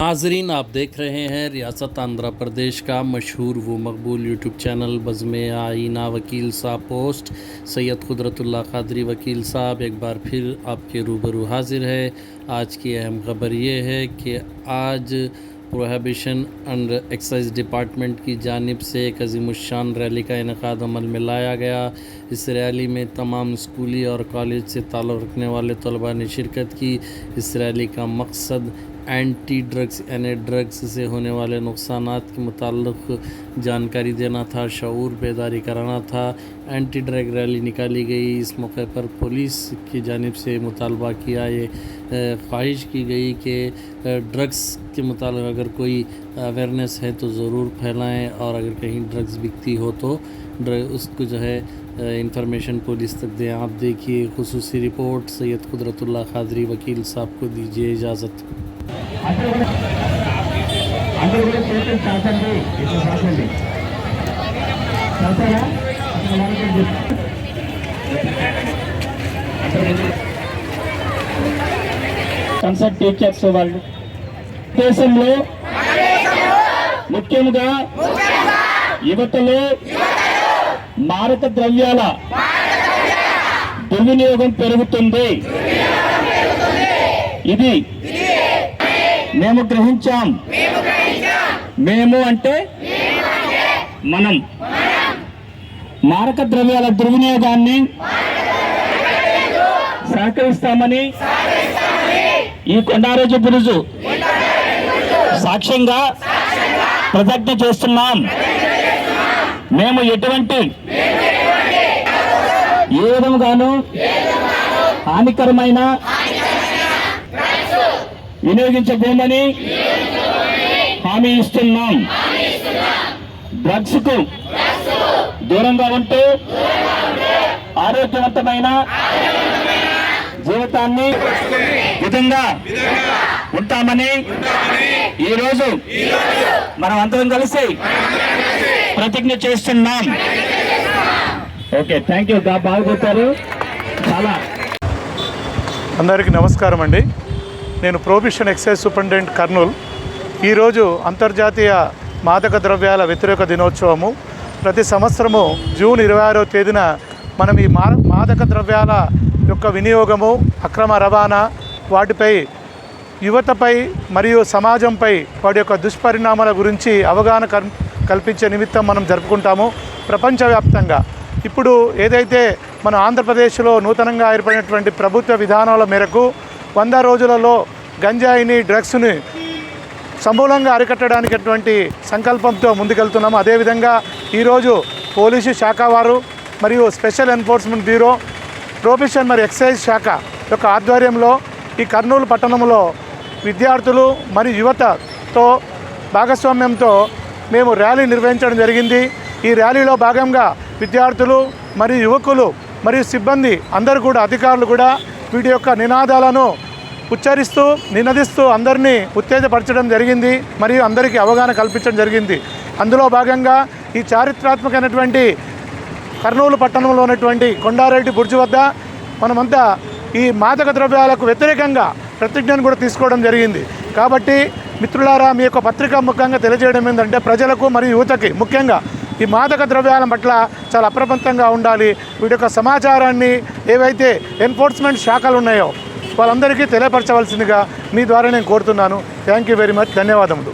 ناظرین، آپ دیکھ رہے ہیں ریاست آندھرا پردیش کا مشہور و مقبول یوٹیوب چینل بزم آئینہ وکیل صاحب پوسٹ۔ سید قدرت اللہ قادری وکیل صاحب، ایک بار پھر آپ کے روبرو حاضر ہے آج کی اہم خبر یہ ہے کہ آج پروہیبیشن اینڈ ایکسائز ڈپارٹمنٹ کی جانب سے ایک عظیم الشان ریلی کا انعقاد عمل میں لایا گیا۔ اس ریلی میں تمام اسکولی اور کالج سے تعلق رکھنے والے طلباء نے شرکت کی۔ اس ریلی کا مقصد اینٹی ڈرگس یعنی ڈرگس سے ہونے والے نقصانات کے متعلق جانکاری دینا تھا، شعور بیداری کرانا تھا۔ اینٹی ڈرگ ریلی نکالی گئی۔ اس موقع پر پولیس کی جانب سے مطالبہ کیا، یہ خواہش کی گئی کہ ڈرگس کے متعلق اگر کوئی اویرنیس ہے تو ضرور پھیلائیں اور اگر کہیں ڈرگس بکتی ہو تو اس کو جو ہے انفارمیشن پولیس تک دیں۔ آپ دیکھیے، خصوصی رپورٹ سید قدرت اللہ قادری وکیل صاحب کو دیجیے اجازت۔ అందరూ కూడా చేతులు చాచండి ఇట్లా చాచండి చాచారా కన్సర్ట్ టీచర్స్ వాళ్ళు. దేశంలో ముఖ్యంగా యువతలో మారక ద్రవ్యాల దుర్వినియోగం పెరుగుతుంది. ఇది మేము గ్రహించాం. మేము అంటే మనం. మారక ద్రవ్యాల దుర్వినియోగాన్ని సహకరిస్తామని ఈ కొండారోజు బురుజు సాక్ష్యంగా ప్రతిజ్ఞ చేస్తున్నాం. మేము ఎటువంటి ఏ విధముగాను హానికరమైన వినియోగించబోమని హామీ ఇస్తున్నాం. డ్రగ్స్కు దూరంగా ఉంటూ ఆరోగ్యవంతమైన జీవితాన్ని విధంగా ఉంటామని ఈరోజు మనం అందరం కలిసి ప్రతిజ్ఞ చేస్తున్నాం. Okay thank you. బాగా చెప్పారు చాలా అందరికీ నమస్కారం అండి. నేను ప్రొహిబిషన్ ఎక్సైజ్ సూపరింటెండెంట్ కర్నూల్. ఈరోజు అంతర్జాతీయ మాదక ద్రవ్యాల వ్యతిరేక దినోత్సవము. ప్రతి సంవత్సరము జూన్ ఇరవై ఆరో తేదీన మనం ఈ మా మాదక ద్రవ్యాల యొక్క వినియోగము అక్రమ రవాణా వాటిపై యువతపై మరియు సమాజంపై వాటి యొక్క దుష్పరిణామాల గురించి అవగాహన కల్- కల్పించే నిమిత్తం మనం జరుపుకుంటాము ప్రపంచవ్యాప్తంగా. ఇప్పుడు ఏదైతే మన ఆంధ్రప్రదేశ్లో నూతనంగా ఏర్పడినటువంటి ప్రభుత్వ విధానాల మేరకు వంద రోజులలో గంజాయిని డ్రగ్స్ని సమూలంగా అరికట్టడానికి అటువంటి సంకల్పంతో ముందుకెళ్తున్నాము అదేవిధంగా ఈరోజు పోలీసు శాఖ వారు మరియు స్పెషల్ ఎన్ఫోర్స్మెంట్ బ్యూరో ప్రొఫెషన్ మరియు ఎక్సైజ్ శాఖ యొక్క ఆధ్వర్యంలో ఈ కర్నూలు పట్టణంలో విద్యార్థులు మరియు యువతతో భాగస్వామ్యంతో మేము ర్యాలీ నిర్వహించడం జరిగింది. ఈ ర్యాలీలో భాగంగా విద్యార్థులు మరియు యువకులు మరియు సిబ్బంది అందరూ కూడా అధికారులు కూడా వీటి యొక్క నినాదాలను ఉచ్చరిస్తూ నినదిస్తూ అందరినీ ఉత్తేజపరచడం జరిగింది మరియు అందరికీ అవగాహన కల్పించడం జరిగింది. అందులో భాగంగా ఈ చారిత్రాత్మకమైనటువంటి కర్నూలు పట్టణంలో ఉన్నటువంటి కొండారెడ్డి బుర్జు వద్ద మనమంతా ఈ మాదక ద్రవ్యాలకు వ్యతిరేకంగా ప్రతిజ్ఞను కూడా తీసుకోవడం జరిగింది. కాబట్టి మిత్రులారా మీ యొక్క పత్రికా ముఖంగా తెలియజేయడం ఏంటంటే ప్రజలకు మరియు యువతకి ముఖ్యంగా ఈ మాదక ద్రవ్యాల పట్ల చాలా అప్రమత్తంగా ఉండాలి. వీటి యొక్క సమాచారాన్ని ఏవైతే ఎన్ఫోర్స్మెంట్ శాఖలు ఉన్నాయో వాళ్ళందరికీ తెలియపరచవలసిందిగా మీ ద్వారా నేను కోరుతున్నాను. థ్యాంక్ యూ వెరీ మచ్ ధన్యవాదములు.